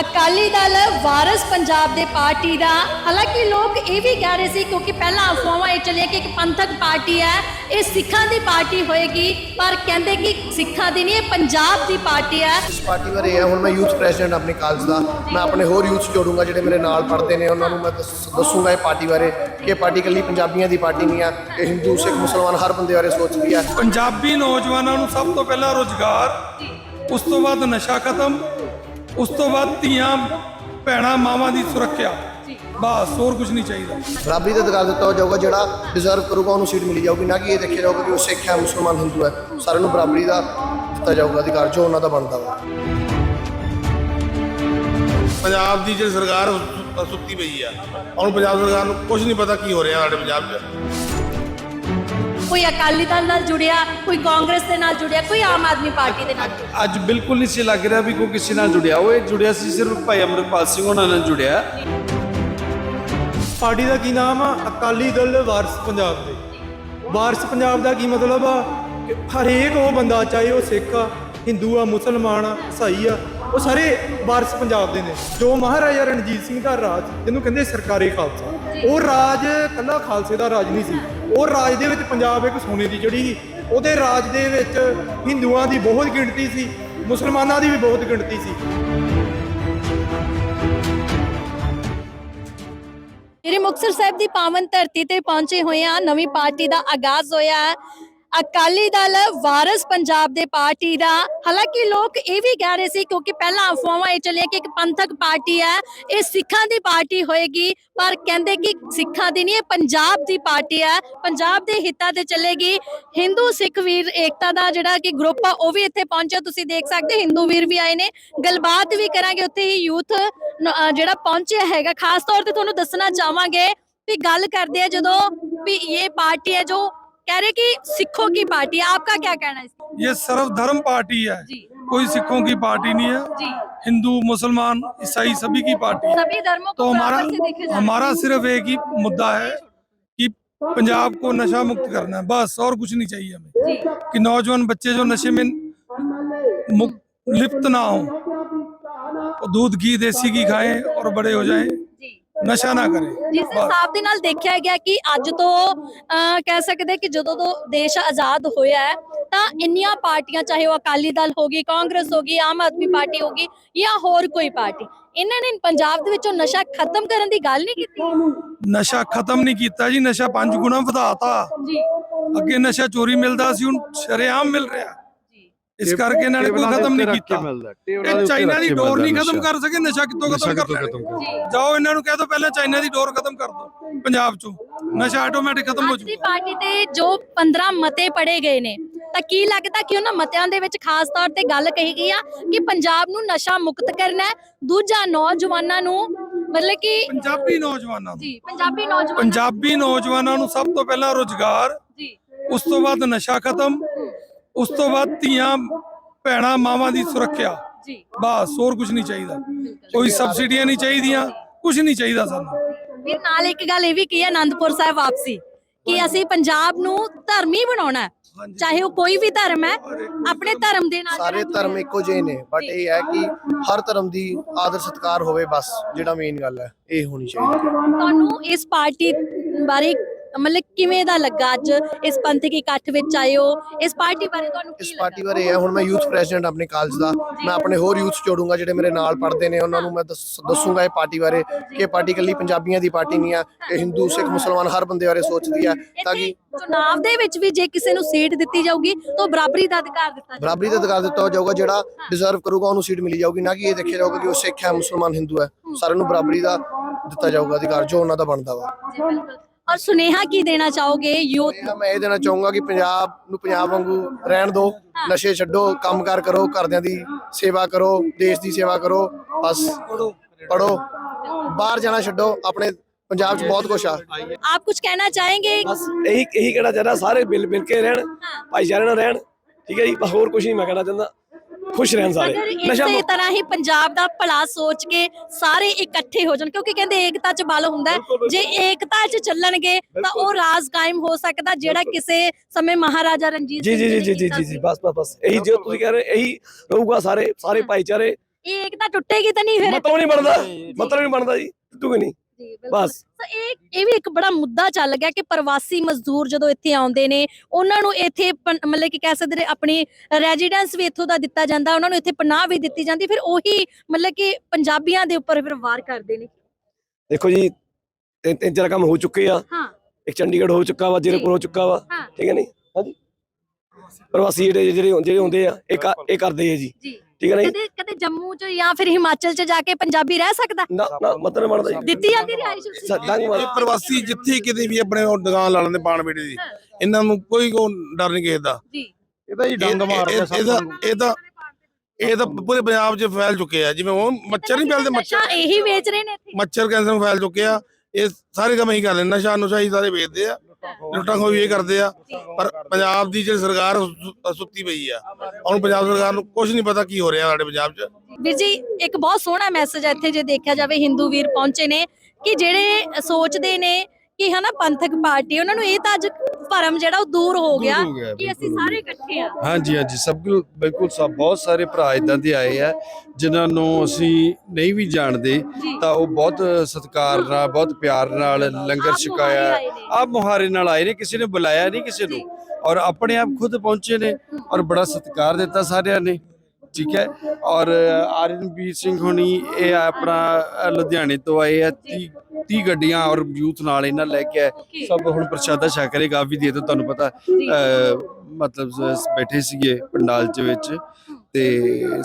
ਅਕਾਲੀ ਦਲ ਵਾਰਸ ਪੰਜਾਬ ਦੇ ਪਾਰਟੀ ਦਾ। ਹਾਲਾਂਕਿ ਲੋਕ ਇਹ ਵੀ ਕਹਿ ਰਹੇ ਸੀ ਕਿਉਂਕਿ ਪਹਿਲਾਂ ਅਫਵਾਹਾਂ ਇਹ ਚੱਲੀਆਂ ਕਿ ਇੱਕ ਪੰਥਕ ਪਾਰਟੀ ਹੈ ਇਹ ਸਿੱਖਾਂ ਦੀ ਪਾਰਟੀ ਹੋਏਗੀ ਪਰ ਕਹਿੰਦੇ ਕਿ ਸਿੱਖਾਂ ਦੀ ਨਹੀਂ ਇਹ ਪੰਜਾਬ ਦੀ ਪਾਰਟੀ ਹੈ। ਇਸ ਪਾਰਟੀ ਬਾਰੇ ਹੈ ਹੁਣ ਮੈਂ ਯੂਥ ਪ੍ਰੈਜ਼ੀਡੈਂਟ ਆਪਣੇ ਕਾਲਜ ਦਾ ਮੈਂ ਆਪਣੇ ਹੋਰ ਯੂਥ ਜੋੜੂੰਗਾ ਜਿਹੜੇ ਮੇਰੇ ਨਾਲ ਪੜ੍ਹਦੇ ਨੇ ਉਹਨਾਂ ਨੂੰ ਮੈਂ ਦੱਸ- ਦੱਸੂੰਗਾ ਇਹ ਪਾਰਟੀ ਬਾਰੇ ਕਿ ਇਹ ਪਾਰਟੀ ਇਕੱਲੀ ਪੰਜਾਬੀਆਂ ਦੀ ਪਾਰਟੀ ਨਹੀਂ ਆ ਇਹ ਹਿੰਦੂ ਸਿੱਖ ਮੁਸਲਮਾਨ ਹਰ ਬੰਦੇ ਬਾਰੇ ਸੋਚਦੀ ਆ। ਪੰਜਾਬੀ ਨੌਜਵਾਨਾਂ ਨੂੰ ਸਭ ਤੋਂ ਪਹਿਲਾਂ ਰੋਜ਼ਗਾਰ ਉਸ ਤੋਂ ਬਾਅਦ ਨਸ਼ਾ ਖਤਮ ਉਸ ਤੋਂ ਬਾਅਦ ਧੀਆਂ ਭੈਣਾਂ ਮਾਵਾਂ ਦੀ ਸੁਰੱਖਿਆ। ਬਸ ਹੋਰ ਕੁਝ ਨਹੀਂ ਚਾਹੀਦਾ। ਬਰਾਬਰੀ ਦਾ ਅਧਿਕਾਰ ਦਿੱਤਾ ਜਾਊਗਾ ਜਿਹੜਾ ਡਿਜ਼ਰਵ ਕਰੂਗਾ ਉਹਨੂੰ ਸੀਟ ਮਿਲੀ ਜਾਊਗੀ। ਨਾ ਕਿ ਇਹ ਦੇਖਿਆ ਜਾਊਗਾ ਕਿ ਉਹ ਸਿੱਖ ਹੈ ਮੁਸਲਮਾਨ ਹਿੰਦੂ ਹੈ। ਸਾਰਿਆਂ ਨੂੰ ਬਰਾਬਰੀ ਦਾ ਦਿੱਤਾ ਜਾਊਗਾ ਅਧਿਕਾਰ ਜੋ ਉਹਨਾਂ ਦਾ ਬਣਦਾ ਵਾ। ਪੰਜਾਬ ਦੀ ਜਿਹੜੀ ਸਰਕਾਰ ਸੁੱਤੀ ਪਈ ਆ ਹੁਣ ਪੰਜਾਬ ਸਰਕਾਰ ਨੂੰ ਕੁਝ ਨਹੀਂ ਪਤਾ ਕੀ ਹੋ ਰਿਹਾ ਸਾਡੇ ਪੰਜਾਬ 'ਚ। ਕੋਈ ਅਕਾਲੀ ਦਲ ਨਾਲ ਜੁੜਿਆ ਕੋਈ ਕਾਂਗਰਸ ਦੇ ਨਾਲ ਜੁੜਿਆ ਕੋਈ ਆਮ ਆਦਮੀ ਪਾਰਟੀ ਦੇ ਨਾਲ। ਅੱਜ ਬਿਲਕੁਲ ਨਹੀਂ ਸੀ ਲੱਗ ਰਿਹਾ ਵੀ ਕੋਈ ਕਿਸੇ ਨਾਲ ਜੁੜਿਆ। ਹੋਏ ਜੁੜਿਆ ਸੀ ਸਿਰਫ ਭਾਈ ਅਮਰਪਾਲ ਸਿੰਘ ਉਹਨਾਂ ਨਾਲ ਜੁੜਿਆ। ਪਾਰਟੀ ਦਾ ਕੀ ਨਾਮ ਆ? ਅਕਾਲੀ ਦਲ ਵਾਰਸ ਪੰਜਾਬ ਦੇ। ਵਾਰਸ ਪੰਜਾਬ ਦਾ ਕੀ ਮਤਲਬ ਆ? ਕਿ ਹਰੇਕ ਉਹ ਬੰਦਾ ਚਾਹੇ ਉਹ ਸਿੱਖ ਆ ਹਿੰਦੂ ਆ ਮੁਸਲਮਾਨ ਆ ਈਸਾਈ ਆ ਉਹ ਸਾਰੇ ਵਾਰਸ ਪੰਜਾਬ ਦੇ ਨੇ, ਜੋ ਮਹਾਰਾਜਾ ਰਣਜੀਤ ਸਿੰਘ ਦਾ ਰਾਜ, ਜਿਹਨੂੰ ਕਹਿੰਦੇ ਸਰਕਾਰੀ ਖਾਲਸਾ। ਉਹ ਰਾਜ ਕੱਲਾ ਖਾਲਸੇ ਦਾ ਰਾਜ ਨਹੀਂ ਸੀ। ਉਹ ਰਾਜ ਦੇ ਵਿੱਚ ਪੰਜਾਬ ਇੱਕ ਸੋਨੇ ਦੀ ਜੜੀ ਸੀ। ਉਹਦੇ ਰਾਜ ਦੇ ਵਿੱਚ ਹਿੰਦੂਆਂ ਦੀ ਬਹੁਤ ਗਿਣਤੀ ਸੀ, ਮੁਸਲਮਾਨਾਂ ਦੀ ਵੀ ਬਹੁਤ ਗਿਣਤੀ ਸੀ। ਸ੍ਰੀ ਮੁਕਤਸਰ ਸਾਹਿਬ ਦੀ ਪਾਵਨ ਧਰਤੀ ਤੇ ਪਹੁੰਚੇ ਹੋਏ ਆ, ਨਵੀਂ ਪਾਰਟੀ ਦਾ ਆਗਾਜ਼ ਹੋਇਆ ਹੈ। ਅਕਾਲੀ ਦਲ ਵਾਰਸ ਪੰਜਾਬ ਦੇ ਪਾਰਟੀ ਦਾ। ਹਾਲਾਂਕਿ ਲੋਕ ਇਹ ਵੀ ਕਹਿ ਰਹੇ ਸੀ ਕਿਉਂਕਿ ਪਹਿਲਾਂ ਅਫਵਾਹਾਂ ਇਹ ਚੱਲੀਆਂ ਕਿ ਇੱਕ ਪੰਥਕ ਪਾਰਟੀ ਹੈ, ਇਹ ਸਿੱਖਾਂ ਦੀ ਪਾਰਟੀ ਹੋਏਗੀ, ਪਰ ਕਹਿੰਦੇ ਕਿ ਸਿੱਖਾਂ ਦੀ ਨਹੀਂ, ਇਹ ਪੰਜਾਬ ਦੀ ਪਾਰਟੀ ਹੈ, ਪੰਜਾਬ ਦੇ ਹਿੱਤਾਂ ਤੇ ਚੱਲੇਗੀ। ਹਿੰਦੂ ਸਿੱਖ ਵੀਰ ਏਕਤਾ ਦਾ ਜਿਹੜਾ ਕਿ ਗਰੁੱਪ ਆ, ਉਹ ਵੀ ਇੱਥੇ ਪਹੁੰਚਿਆ। ਤੁਸੀਂ ਦੇਖ ਸਕਦੇ, ਹਿੰਦੂ ਵੀਰ ਵੀ ਆਏ ਨੇ। ਗੱਲਬਾਤ ਵੀ ਕਰਾਂਗੇ, ਉੱਥੇ ਹੀ ਯੂਥ ਜਿਹੜਾ ਪਹੁੰਚਿਆ ਹੈਗਾ, ਖਾਸ ਤੌਰ ਤੇ ਤੁਹਾਨੂੰ ਦੱਸਣਾ ਚਾਹਾਂਗੇ ਵੀ ਗੱਲ ਕਰਦੇ ਆ ਜਦੋਂ ਵੀ ਇਹ ਪਾਰਟੀ ਹੈ ਜੋ कह रहे कि सिखों की पार्टी है आपका क्या कहना है ये सर्वधर्म पार्टी है। कोई सिखों की पार्टी नहीं है। हिंदू मुसलमान ईसाई सभी की पार्टी है। सभी धर्मों तो हमारा हमारा सिर्फ़ एक ही मुद्दा है कि पंजाब को नशा मुक्त करना है। बस और कुछ नहीं चाहिए हमें। कि नौजवान बच्चे जो नशे में लिप्त ना हो दूध घी देसी घी खाएँ और बड़े हो जाएँ। ਨਸ਼ਾ ਨਾ ਕਰੇ। ਜਿਸ ਹਿਸਾਬ ਦੇ ਨਾਲ ਦੇਖਿਆ ਗਿਆ ਕਿ ਅੱਜ ਤੋਂ ਕਹਿ ਸਕਦੇ ਕਿ ਜਦੋਂ ਤੋਂ ਦੇਸ਼ ਆਜ਼ਾਦ ਹੋਇਆ ਹੈ ਤਾਂ ਇੰਨੀਆਂ ਪਾਰਟੀਆਂ ਚਾਹੇ ਉਹ ਅਕਾਲੀ ਦਲ ਹੋਗੀ ਕਾਂਗਰਸ ਹੋਗੀ ਆਮ ਆਦਮੀ ਪਾਰਟੀ ਹੋਗੀ ਜਾਂ ਹੋਰ ਕੋਈ ਪਾਰਟੀ ਇਹਨਾਂ ਨੇ ਪੰਜਾਬ ਦੇ ਵਿੱਚੋਂ ਨਸ਼ਾ ਖਤਮ ਕਰਨ ਦੀ ਗੱਲ ਨਹੀਂ ਕੀਤੀ? ਨਸ਼ਾ ਖਤਮ ਨਹੀਂ ਕੀਤਾ ਜੀ ਨਸ਼ਾ ਪੰਜ ਗੁਣਾ ਵਧਾਤਾ। ਜੀ। ਅੱਗੇ ਨਸ਼ਾ ਚੋਰੀ ਮਿਲਦਾ ਸੀ ਹੁਣ ਸ਼ਰੇਆਮ ਮਿਲ ਰਿਹਾ। ਇਸ ਕਰਕੇ ਇਹਨਾਂ ਨੇ ਕੋਈ ਖਤਮ ਨਹੀਂ ਕੀਤਾ। ਇਹ ਚਾਈਨਾ ਦੀ ਡੋਰ ਨਹੀਂ ਖਤਮ ਕਰ ਸਕੇ ਨਸ਼ਾ ਕਿੱਥੋਂ ਖਤਮ ਕਰ ਲੈਣਗੇ ਜਾਓ ਇਹਨਾਂ ਨੂੰ ਕਹਿ ਦਿਓ ਪਹਿਲਾਂ ਚਾਈਨਾ ਦੀ ਡੋਰ ਖਤਮ ਕਰ ਦਿਓ ਪੰਜਾਬ ਚੋਂ। ਨਸ਼ਾ ਆਟੋਮੈਟਿਕ ਖਤਮ ਹੋ ਜਾਊਗਾ ਪਾਰਟੀ ਤੇ ਜੋ 15 ਮਤੇ ਪੜੇ ਗਏ ਨੇ ਤਾਂ ਕੀ ਲੱਗਦਾ ਕਿ ਉਹਨਾਂ ਮਤਿਆਂ ਦੇ ਵਿੱਚ ਖਾਸ ਤੌਰ ਤੇ ਗੱਲ ਕਹੀ ਗਈ ਆ ਕਿ ਪੰਜਾਬ ਨੂੰ ਨਸ਼ਾ ਮੁਕਤ ਕਰਨਾ ਹੈ? ਦੂਜਾ ਨੌਜਵਾਨਾਂ ਨੂੰ ਮਤਲਬ ਕਿ ਪੰਜਾਬੀ ਨੌਜਵਾਨਾਂ ਨੂੰ। ਜੀ ਪੰਜਾਬੀ ਨੌਜਵਾਨ ਪੰਜਾਬੀ ਨੌਜਵਾਨਾਂ ਨੂੰ ਸਭ ਤੋਂ ਪਹਿਲਾਂ ਰੋਜ਼ਗਾਰ ਜੀ। ਉਸ ਤੋਂ ਬਾਅਦ ਨਸ਼ਾ ਖਤਮ ਉਸ ਤੋਂ ਬਾਅਦ ਧੀਆਂ ਭੈਣਾਂ ਮਾਵਾਂ ਦੀ ਸੁਰੱਖਿਆ। ਜੀ। ਬਸ ਹੋਰ ਕੁਝ ਨਹੀਂ ਚਾਹੀਦਾ। ਕੋਈ ਸਬਸਿਡੀਆਂ ਨਹੀਂ ਚਾਹੀਦੀਆਂ ਕੁਝ ਨਹੀਂ ਚਾਹੀਦਾ ਸਾਨੂੰ। ਫਿਰ ਨਾਲ ਇੱਕ ਗੱਲ ਇਹ ਵੀ ਕੀ ਹੈ ਆਨੰਦਪੁਰ ਸਾਹਿਬ ਵਾਪਸੀ ਕਿ ਅਸੀਂ ਪੰਜਾਬ ਨੂੰ ਧਰਮੀ ਬਣਾਉਣਾ ਹੈ। ਹਾਂਜੀ। ਚਾਹੇ ਉਹ ਕੋਈ ਵੀ ਧਰਮ ਹੈ ਆਪਣੇ ਧਰਮ ਦੇ ਨਾਲ ਸਾਰੇ ਧਰਮ ਇੱਕੋ ਜਿਹੇ ਨੇ ਬਟ ਇਹ ਹੈ ਕਿ ਹਰ ਧਰਮ ਦੀ ਆਦਰ ਸਤਿਕਾਰ ਹੋਵੇ ਬਸ ਜਿਹੜਾ ਮੇਨ ਗੱਲ ਹੈ ਇਹ ਹੋਣੀ ਚਾਹੀਦੀ ਹੈ। ਤੁਹਾਨੂੰ ਇਸ ਪਾਰਟੀ ਬਾਰੇ ਮਤਲਬ ਕਿਵੇਂ ਦਾ ਲੱਗਾ ਅੱਜ? ਇਸ ਪੰਥਕ ਇਕੱਠ ਵਿੱਚ ਆਏ ਹੋ। ਇਸ ਪਾਰਟੀ ਬਾਰੇ ਤੁਹਾਨੂੰ ਕੀ ਇਸ ਪਾਰਟੀ ਬਾਰੇ ਇਹ ਹੈ ਹੁਣ ਮੈਂ ਯੂਥ ਪ੍ਰੈਜ਼ੀਡੈਂਟ ਆਪਣੇ ਕਾਲਜ ਦਾ। ਮੈਂ ਆਪਣੇ ਹੋਰ ਯੂਥ ਜੋੜੂੰਗਾ ਜਿਹੜੇ ਮੇਰੇ ਨਾਲ ਪੜ੍ਹਦੇ ਨੇ ਉਹਨਾਂ ਨੂੰ ਮੈਂ ਦੱਸ- ਦੱਸੂੰਗਾ ਇਹ ਪਾਰਟੀ ਬਾਰੇ ਕਿ ਇਹ ਪਾਰਟੀ ਇਕੱਲੀ ਪੰਜਾਬੀਆਂ ਦੀ ਪਾਰਟੀ ਨਹੀਂ ਆ ਇਹ ਹਿੰਦੂ ਸਿੱਖ ਮੁਸਲਮਾਨ ਹਰ ਬੰਦੇ ਬਾਰੇ ਸੋਚਦੀ ਆ ਤਾਂ ਕਿ ਚੁਣਾਵ ਦੇ ਵਿੱਚ ਵੀ ਜੇ ਕਿਸੇ ਨੂੰ ਸੀਟ ਦਿੱਤੀ ਜਾਊਗੀ ਤਾਂ ਬਰਾਬਰੀ ਦਾ ਅਧਿਕਾਰ ਦਿੱਤਾ ਜਾਊਗਾ। ਬਰਾਬਰੀ ਦਾ ਅਧਿਕਾਰ ਦਿੱਤਾ ਜਾਊਗਾ ਜਿਹੜਾ ਡਿਜ਼ਰਵ ਕਰੂਗਾ ਉਹਨੂੰ ਸੀਟ ਮਿਲੀ ਜਾਊਗੀ। ਨਾ ਕਿ ਇਹ ਦੇਖਿਆ ਜਾਊਗਾ ਕਿ ਉਹ ਸਿੱਖ ਹੈ ਮੁਸਲਮਾਨ ਹਿੰਦੂ ਹੈ। ਸਾਰਿਆਂ ਨੂੰ ਬਰਾਬਰੀ ਦਾ ਦਿੱਤਾ ਜਾਊਗਾ ਅਧਿਕਾਰ ਜੋ ਉਹਨਾਂ ਦਾ ਬਣਦਾ ਵਾ। ਜੀ ਬਿਲਕੁਲ। ਔਰ ਸੁਨੇਹਾ ਕੀ ਦੇਣਾ ਚਾਹੋਗੇ ਯੂਥ ਇਹ ਮੈਂ ਇਹ ਦੇਣਾ ਚਾਹੂੰਗਾ ਕਿ ਪੰਜਾਬ ਨੂੰ ਪੰਜਾਬ ਵਾਂਗੂ ਰਹਿਣ ਦਿਓ ਨਸ਼ੇ ਛੱਡੋ ਕੰਮਕਾਰ ਕਰੋ ਘਰਦਿਆਂ ਦੀ ਸੇਵਾ ਕਰੋ ਦੇਸ਼ ਦੀ ਸੇਵਾ ਕਰੋ ਬਸ ਪੜੋ ਬਾਹਰ ਜਾਣਾ ਛੱਡੋ ਆਪਣੇ ਪੰਜਾਬ 'ਚ ਬਹੁਤ ਕੁਛ ਆ। ਆਪ ਕੁਝ ਕਹਿਣਾ ਚਾहेंगे ਬਸ ਇਹੀ ਇਹੀ ਕਹਿਣਾ ਚਾਹੁੰਦਾ ਸਾਰੇ ਮਿਲ ਮਿਲ ਕੇ ਰਹਿਣ ਭਾਈਚਾਰੇ ਨਾਲ ਰਹਿਣ। ਠੀਕ ਹੈ ਜੀ ਬਸ ਹੋਰ ਕੁਝ ਨਹੀਂ ਮੈਂ ਕਹਿਣਾ ਚਾਹੁੰਦਾ। ਖੁਸ਼ ਰਹਿਣ ਸਾਰੇ। ਨਸ਼ਾ ਇਸੇ ਤਰ੍ਹਾਂ ਹੀ ਪੰਜਾਬ ਦਾ ਭਲਾ ਸੋਚ ਕੇ ਸਾਰੇ ਇਕੱਠੇ ਹੋ ਜਾਣ ਕਿਉਂਕਿ ਕਹਿੰਦੇ ਏਕਤਾ 'ਚ ਬਲ ਹੁੰਦਾ ਹੈ। ਜੇ ਏਕਤਾ 'ਚ ਚੱਲਣਗੇ ਤਾਂ। ਉਹ ਰਾਜ ਕਾਇਮ ਹੋ ਸਕਦਾ ਜਿਹੜਾ ਕਿਸੇ ਸਮੇਂ ਮਹਾਰਾਜਾ ਰਣਜੀਤ ਜੀ ਸਿੰਘ ਜੀ ਜੀ ਨੇ ਜੀ ਜੀ ਕੀਤਾ ਜੀ ਸੀ। ਜੀ ਬਸ ਬਸ ਬਸ। ਇਹੀ ਜੋ ਤੁਸੀਂ ਕਹਿ ਰਹੇ ਇਹੀ ਰਹੂਗਾ ਸਾਰੇ ਸਾਰੇ ਭਾਈਚਾਰੇ। ਇਹ ਏਕਤਾ ਟੁੱਟੇਗੀ ਤਾਂ ਨਹੀਂ ਫਿਰ। ਮਤਲਬ ਨਹੀਂ ਬਣਦਾ। ਮਤਲਬ ਨਹੀਂ ਬਣਦਾ ਜੀ। ਟੁੱਟੂਗੀ ਨਹੀਂ। ਜੀ ਬਿਲਕੁਲ। ਬਸ। ਤਾਂ ਇਹ ਇਹ ਵੀ ਇੱਕ ਬੜਾ ਮੁੱਦਾ ਚੱਲ ਗਿਆ ਕਿ ਪ੍ਰਵਾਸੀ ਮਜ਼ਦੂਰ ਜਦੋਂ ਇੱਥੇ ਆਉਂਦੇ ਨੇ ਉਹਨਾਂ ਨੂੰ ਇੱਥੇ ਪਨ- ਮਤਲਬ ਕਿ ਕਹਿ ਸਕਦੇ ਨੇ ਆਪਣੀ ਰੈਜ਼ੀਡੈਂਸ ਵੀ ਇੱਥੋਂ ਦਾ ਦਿੱਤਾ ਜਾਂਦਾ ਉਹਨਾਂ ਨੂੰ ਇੱਥੇ ਪਨਾਹ ਵੀ ਦਿੱਤੀ ਜਾਂਦੀ ਫਿਰ ਉਹੀ ਮਤਲਬ ਕਿ ਪੰਜਾਬੀਆਂ ਦੇ ਉੱਪਰ ਫਿਰ ਵਾਰ ਕਰਦੇ ਨੇ। ਦੇਖੋ ਜੀ ਤਿੰਨ ਤਿੰਨ ਚਾਰ ਕੰਮ ਹੋ ਚੁੱਕੇ ਆ। ਹਾਂ। ਇੱਕ ਚੰਡੀਗੜ੍ਹ ਹੋ ਚੁੱਕਾ ਵਾ ਜ਼ੀਰਕਪੁਰ ਹੋ ਚੁੱਕਾ ਵਾ ਹਾਂ। ਠੀਕ ਹੈ ਨਹੀਂ? ਹਾਂਜੀ। ਪ੍ਰਵਾਸੀ ਜਿਹੜੇ ਜਿਹੜੇ ਜਿਹੜੇ ਹੁੰਦੇ ਆ ਇਹ ਇਹ ਕਰਦੇ ਆ ਜੀ। ਜੀ। ਠੀਕ ਹੈ ਨਹੀਂ? ਕਦੇ ਕਦੇ ਜੰਮੂ ਚ ਜਾਂ ਫਿਰ ਹਿਮਾਚਲ ਚ ਜਾ ਕੇ ਪੰਜਾਬੀ ਰਹਿ ਸਕਦਾ? ਨਾ ਨਾ ਮਤਲਬ ਬਣਦਾ ਜੀ ਦਿੱਤੀ ਜਾਂਦੀ ਰਿਹਾਇਸ਼ ਉਸ ਸਾ- ਡੰਗ ਮਾਰ ਇਹ ਪ੍ਰਵਾਸੀ ਜਿੱਥੇ ਕਿਤੇ ਵੀ ਆਪਣੇ ਉਹ ਦੁਕਾਨ ਲਾ ਲੈਂਦੇ ਪਾਣ ਬੇਟੇ ਦੀ। ਇਹਨਾਂ ਨੂੰ ਕੋਈ ਕੋ ਡਰ ਨਹੀਂ ਕਿਸੇ ਦਾ। ਜੀ। ਇਹ ਤਾਂ ਜੀ ਇਹ- ਇਹ- ਇਹਦਾ ਇਹ ਤਾਂ ਇਹ ਤਾਂ ਪੂਰੇ ਪੰਜਾਬ 'ਚ ਫੈਲ ਚੁੱਕੇ ਆ। ਜਿਵੇਂ ਉਹ ਮੱਛਰ ਨਹੀਂ ਫੈਲਦੇ ਨਸ਼ਾ ਮੱਛਰ ਇਹੀ ਵੇਚ ਰਹੇ ਨੇ ਇੱਥੇ। ਮੱਛਰ ਕੈਂਸਰ ਫੈਲ ਚੁੱਕੇ ਆ। ਇਹ ਸਾਰੇ ਕੰਮ ਹੀ ਕਰ ਲੈਂਦੇ ਨਸ਼ਾ ਨੁਸ਼ਾ ਹੀ ਸਾਰੇ ਵੇਚਦੇ ਆ। ਲੁੱਟਾਂ ਖੋਹ ਵੀ ਇਹ ਕਰਦੇ ਆ। ਪਰ ਪੰਜਾਬ ਦੀ ਜਿਹੜੀ ਸਰਕਾਰ ਸੁ- ਸੁੱਤੀ ਪਈ ਆ। ਉਹਨੂੰ ਪੰਜਾਬ ਸਰਕਾਰ ਨੂੰ ਕੁਝ ਨਹੀਂ ਪਤਾ ਕੀ ਹੋ ਰਿਹਾ ਸਾਡੇ ਪੰਜਾਬ 'ਚ। ਵੀਰ ਜੀ ਇੱਕ ਬਹੁਤ ਸੋਹਣਾ ਮੈਸੇਜ ਹੈ ਇੱਥੇ ਜੇ ਦੇਖਿਆ ਜਾਵੇ ਹਿੰਦੂ ਵੀਰ ਪਹੁੰਚੇ ਨੇ ਕਿ ਜਿਹੜੇ ਸੋਚਦੇ ਨੇ ਕਿ ਹਨਾ ਪੰਥਕ ਪਾਰਟੀ ਉਹਨਾਂ ਨੂੰ ਇਹ ਤਾਂ ਅੱਜ ਭਰਮ ਜਿਹੜਾ ਉਹ ਦੂਰ ਹੋ ਗਿਆ ਹੋ ਗਿਆ, ਕਿ ਅਸੀਂ। ਸਾਰੇ ਇਕੱਠੇ ਆ ਹਾਂਜੀ ਹਾਂਜੀ ਸਭ ਬਿਲ- ਬਿਲਕੁਲ ਸਭ ਬਹੁਤ ਸਾਰੇ ਭਰਾ ਇਦਾਂ ਦੇ ਆਏ ਆ ਜਿਨ੍ਹਾਂ ਨੂੰ ਅਸੀਂ ਨਹੀਂ ਵੀ ਜਾਣਦੇ ਜੀ। ਤਾਂ ਉਹ ਬਹੁਤ ਸਤਿਕਾਰ ਨਾਲ ਬਹੁਤ ਪਿਆਰ ਨਾਲ ਲੰਗਰ ਆਪ ਛਕਾਇਆ ਆਏ ਨੇ। ਆਪ ਮੁਹਾਰੇ ਨਾਲ ਆਏ ਨੇ ਕਿਸੇ ਨੇ ਬੁਲਾਇਆ ਨਹੀਂ ਕਿਸੇ ਨੂੰ ਔਰ ਆਪਣੇ ਆਪ ਖੁਦ ਪਹੁੰਚੇ ਨੇ ਔਰ ਬੜਾ ਸਤਿਕਾਰ ਦਿੱਤਾ ਸਾਰਿਆਂ ਨੇ ਠੀਕ ਹੈ ਔਰ ਆਰਐਨਬੀ ਸਿੰਘ ਹੁਣੀ ਇਹ ਆਪਣਾ ਅ, ਲੁਧਿਆਣੇ ਤੋਂ ਆਏ ਆ 30 30 ਗੱਡੀਆਂ ਔਰ ਯੂਥ ਨਾਲ ਇਹਨਾਂ ਲੈ ਕੇ ਆਏ. ਸਭ ਹੁਣ ਪ੍ਰਸ਼ਾਦਾ ਛਕ ਰਹੇ ਕਾਫੀ ਦੇਰ ਤੋਂ ਤੁਹਾਨੂੰ ਪਤਾ ਮਤਲਬ ਬੈਠੇ ਸੀਗੇ ਪੰਡਾਲ ਚ ਵਿੱਚ। ਤੇ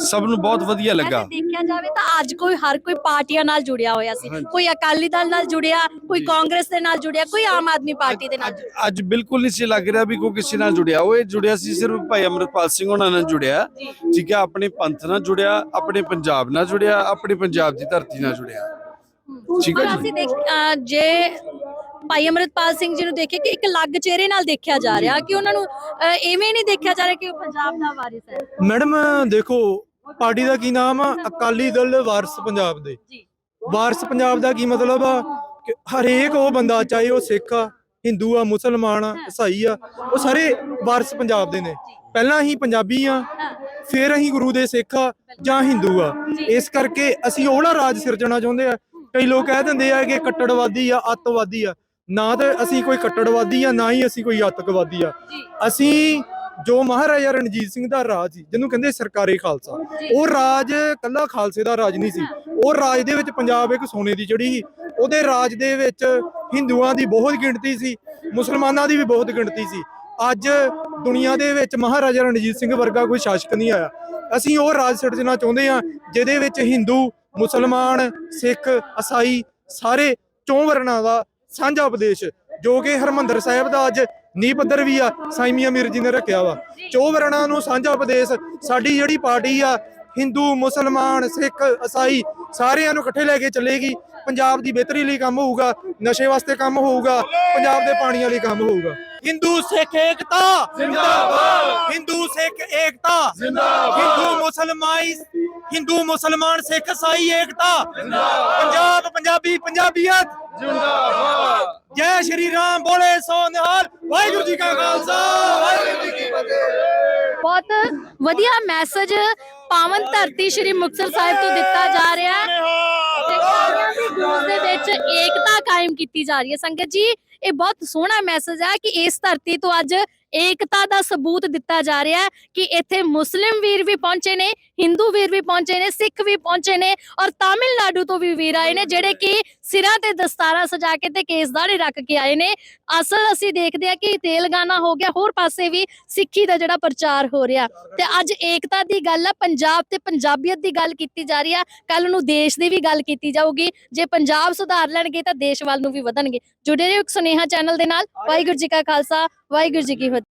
ਸਭ ਨੂੰ ਬਹੁਤ ਵਧੀਆ ਲੱਗਾ। ਦੇਖਿਆ ਜਾਵੇ ਤਾਂ ਅੱਜ ਕੋਈ ਹਰ ਕੋਈ ਪਾਰਟੀਆਂ ਨਾਲ ਜੁੜਿਆ ਹੋਇਆ ਸੀ। ਕੋਈ ਅਕਾਲੀ ਦਲ ਨਾਲ ਜੁੜਿਆ ਕੋਈ। ਕਾਂਗਰਸ ਦੇ ਨਾਲ ਜੁੜਿਆ ਕੋਈ ਆਮ ਆਦਮੀ ਪਾਰਟੀ ਦੇ ਨਾਲ ਅੱਜ ਬਿਲਕੁਲ ਨਹੀਂ ਸੀ ਲੱਗ ਰਿਹਾ ਵੀ ਕੋਈ ਕਿਸੇ ਨਾਲ ਜੁੜਿਆ। ਉਹ ਇਹ ਜੁੜਿਆ ਸੀ ਸਿਰਫ ਭਾਈ ਅਮਰਪਾਲ ਸਿੰਘ ਉਹਨਾਂ ਨਾਲ ਜੁੜਿਆ। ਠੀਕ ਹੈ ਆਪਣੇ ਪੰਥ ਨਾਲ ਜੁੜਿਆ ਆਪਣੇ ਪੰਜਾਬ ਨਾਲ ਜੁੜਿਆ ਆਪਣੇ ਪੰਜਾਬ ਦੀ ਧਰਤੀ ਨਾਲ ਜੁੜਿਆ। ਠੀਕ ਹੈ ਪਰ ਜੀ। ਅਸੀਂ ਦੇਖ ਅਹ ਜੇ ਭਾਈ ਅਮਰਿਤਪਾਲ ਸਿੰਘ ਜੀ ਨੂੰ ਦੇਖੇ ਕਿ ਇੱਕ ਲੱਗ ਚਿਹਰੇ ਨਾਲ ਦੇਖਿਆ ਜਾ ਰਿਹਾ ਕਿ ਉਹਨਾਂ ਨੂੰ ਅਹ, ਐਵੇਂ ਨਹੀਂ ਦੇਖਿਆ ਜਾ ਰਿਹਾ ਕਿ ਉਹ ਪੰਜਾਬ ਦਾ ਵਾਰਿਸ ਹੈ। ਮੈਡਮ ਦੇਖੋ ਪਾਰਟੀ ਦਾ ਕੀ ਨਾਮ ਆ? ਅਕਾਲੀ ਦਲ ਵਾਰਸ ਪੰਜਾਬ ਦੇ। ਜੀ। ਵਾਰਸ ਪੰਜਾਬ ਦਾ ਕੀ ਮਤਲਬ ਆ? ਕਿ ਹਰੇਕ ਉਹ ਬੰਦਾ ਚਾਹੇ ਉਹ ਸਿੱਖ ਆ ਹਿੰਦੂ ਆ ਮੁਸਲਮਾਨ ਆ ਈਸਾਈ ਆ ਉਹ ਸਾਰੇ ਵਾਰਸ ਪੰਜਾਬ ਦੇ ਨੇ। ਪਹਿਲਾਂ ਹੀ ਪੰਜਾਬੀ ਆ ਫਿਰ ਅਸੀਂ ਗੁਰੂ ਦੇ ਸਿੱਖ ਆ ਜਾਂ ਹਿੰਦੂ ਆ। ਇਸ ਕਰਕੇ ਅਸੀਂ ਉਹਲਾ ਰਾਜ ਸਿਰਜਣਾ ਚਾਹੁੰਦੇ ਆ। ਕਈ ਲੋਕ ਕਹਿ ਦਿੰਦੇ ਆ ਕਿ ਕੱਟੜਵਾਦੀ ਆ ਅੱਤਵਾਦੀ ਆ। ਨਾ ਤਾਂ ਅਸੀਂ ਕੋਈ ਕੱਟੜਵਾਦੀ ਆ ਨਾ ਹੀ ਅਸੀਂ ਕੋਈ ਆਤੰਕਵਾਦੀ ਆ। ਅਸੀਂ ਜੋ ਮਹਾਰਾਜਾ ਰਣਜੀਤ ਸਿੰਘ ਦਾ ਰਾਜ ਸੀ ਜਿਹਨੂੰ ਕਹਿੰਦੇ ਸਰਕਾਰੀ ਖਾਲਸਾ ਉਹ ਰਾਜ ਕੱਲਾ ਖਾਲਸੇ ਦਾ ਰਾਜ ਨਹੀਂ ਸੀ। ਉਹ ਰਾਜ ਦੇ ਵਿੱਚ ਪੰਜਾਬ ਇੱਕ ਸੋਨੇ ਦੀ ਚੜੀ ਸੀ। ਉਹਦੇ ਰਾਜ ਦੇ ਵਿੱਚ ਹਿੰਦੂਆਂ ਦੀ ਬਹੁਤ ਗਿਣਤੀ ਸੀ ਮੁਸਲਮਾਨਾਂ ਦੀ ਵੀ ਬਹੁਤ ਗਿਣਤੀ ਸੀ। ਅੱਜ ਦੁਨੀਆ ਦੇ ਵਿੱਚ ਮਹਾਰਾਜਾ ਰਣਜੀਤ ਸਿੰਘ ਵਰਗਾ ਕੋਈ ਸ਼ਾਸਕ ਨਹੀਂ ਆਇਆ। ਅਸੀਂ ਉਹ ਰਾਜ ਸਿਰਜਣਾ ਚਾਹੁੰਦੇ ਹਾਂ ਜਿਹਦੇ ਵਿੱਚ ਹਿੰਦੂ ਮੁਸਲਮਾਨ, ਸਿੱਖ ਈਸਾਈ ਸਾਰੇ ਚੌਂ ਵਰਨਾਂ ਦਾ ਸਾਂਝਾ ਉਪਦੇਸ਼ ਜੋ ਕਿ ਹਰਮੰਦਰ ਸਾਹਿਬ ਦਾ ਅੱਜ ਨੀਂਹ ਪੱਧਰ ਵੀ ਆ ਸਾਈਂ ਮੀਆਂ ਮੀਰ ਜੀ ਨੇ ਰੱਖਿਆ ਵਾ। ਚੌਂ ਵਰਨਾਂ ਨੂੰ ਸਾਂਝਾ ਉਪਦੇਸ਼ ਸਾਡੀ ਜਿਹੜੀ ਪਾਰਟੀ ਆ, ਹਿੰਦੂ, ਮੁਸਲਮਾਨ, ਸਿੱਖ ਈਸਾਈ ਸਾਰਿਆਂ ਨੂੰ ਇਕੱਠੇ ਲੈ ਕੇ ਚੱਲੇਗੀ। ਪੰਜਾਬ ਦੀ ਬਿਹਤਰੀ ਲਈ ਕੰਮ ਹੋਊਗਾ, ਨਸ਼ੇ ਵਾਸਤੇ ਕੰਮ ਹੋਊਗਾ, ਪੰਜਾਬ ਦੇ ਪਾਣੀਆਂ ਲਈ ਕੰਮ ਹੋਊਗਾ। ਹਿੰਦੂ ਸਿੱਖ ਏਕਤਾ ਜਿੰਦਾਬਾਦ ਹਿੰਦੂ ਸਿੱਖ ਏਕਤਾ ਜਿੰਦਾਬਾਦ ਹਿੰਦੂ ਮੁਸਲਮਾਨ ਹਿੰਦੂ ਮੁਸਲਮਾਨ ਸਿੱਖ ਈਸਾਈ ਏਕਤਾ ਜਿੰਦਾਬਾਦ ਪੰਜਾਬ ਪੰਜਾਬੀ ਪੰਜਾਬੀਅਤ। ਜਿੰਦਾਬਾਦ। ਜੈ ਸ਼੍ਰੀ ਰਾਮ ਬੋਲੇ ਸੋ ਨਿਹਾਲ। ਵਾਹਿਗੁਰੂ ਜੀ ਕਾ ਖਾਲਸਾ। ਵਾਹਿਗੁਰੂ ਜੀ ਕੀ ਫਤਿਹ। ਬਹੁਤ ਵਧੀਆ ਮੈਸੇਜ ਪਾਵਨ ਧਰਤੀ ਸ੍ਰੀ ਮੁਕਤਸਰ ਸਾਹਿਬ ਤੋਂ ਦਿੱਤਾ ਜਾ ਰਿਹਾ ਹੈ। ਤੇ ਸਾਰਿਆਂ ਦੀ ਗੂੰਜ ਦੇ ਵਿੱਚ ਏਕਤਾ ਕਾਇਮ ਕੀਤੀ ਜਾ ਰਹੀ ਹੈ। ਸੰਗਤ ਜੀ ਇਹ ਬਹੁਤ ਸੋਹਣਾ ਮੈਸੇਜ ਹੈ ਕਿ ਇਸ ਧਰਤੀ ਤੋਂ ਅੱਜ ਏਕਤਾ ਦਾ ਸਬੂਤ ਦਿੱਤਾ ਜਾ ਰਿਹਾ ਹੈ ਕਿ ਇੱਥੇ ਮੁਸਲਿਮ ਵੀਰ ਵੀ ਪਹੁੰਚੇ ਨੇ ਹਿੰਦੂ ਵੀਰ ਵੀ ਪਹੁੰਚੇ ਨੇ ਸਿੱਖ ਵੀ ਪਹੁੰਚੇ ਨੇ ਔਰ ਤਾਮਿਲਨਾਡੂ ਤੋਂ ਵੀ ਵੀਰ ਆਏ ਨੇ ਜਿਹੜੇ ਕਿ ਸਿਰਾਂ ਤੇ ਦਸਤਾਰਾ ਸਜਾ ਕੇ ਤੇ ਕੇਸਦਾੜੀ ਰੱਖ ਕੇ ਆਏ ਨੇ। ਅਸਲ ਅਸੀਂ ਦੇਖਦੇ ਆ ਕਿ ਤੇਲਗਾਨਾ ਹੋ ਗਿਆ ਹੋਰ ਪਾਸੇ ਵੀ ਸਿੱਖੀ ਦਾ ਜਿਹੜਾ ਪ੍ਰਚਾਰ ਹੋ ਰਿਹਾ। ਤੇ ਅੱਜ ਏਕਤਾ ਦੀ ਗੱਲ ਆ ਪੰਜਾਬ ਤੇ ਪੰਜਾਬੀਅਤ ਦੀ ਗੱਲ ਕੀਤੀ ਜਾ ਰਹੀ ਆ ਕੱਲ ਨੂੰ ਦੇਸ਼ ਦੀ ਵੀ ਗੱਲ ਕੀਤੀ ਜਾਊਗੀ। ਜੇ ਪੰਜਾਬ ਸੁਧਾਰ ਲੈਣਗੇ ਤਾਂ ਦੇਸ਼ ਵੱਲ ਨੂੰ ਵੀ ਵਧਣਗੇ। ਜੁੜੇ ਰਹੋ ਇੱਕ ਸੁਨੇਹਾ ਚੈਨਲ ਦੇ ਨਾਲ। ਵਾਹਿਗੁਰੂ ਜੀ ਕਾ ਖਾਲਸਾ ਵਾਹਿਗੁਰੂ ਜੀ ਕੀ ਫਤਿਹ।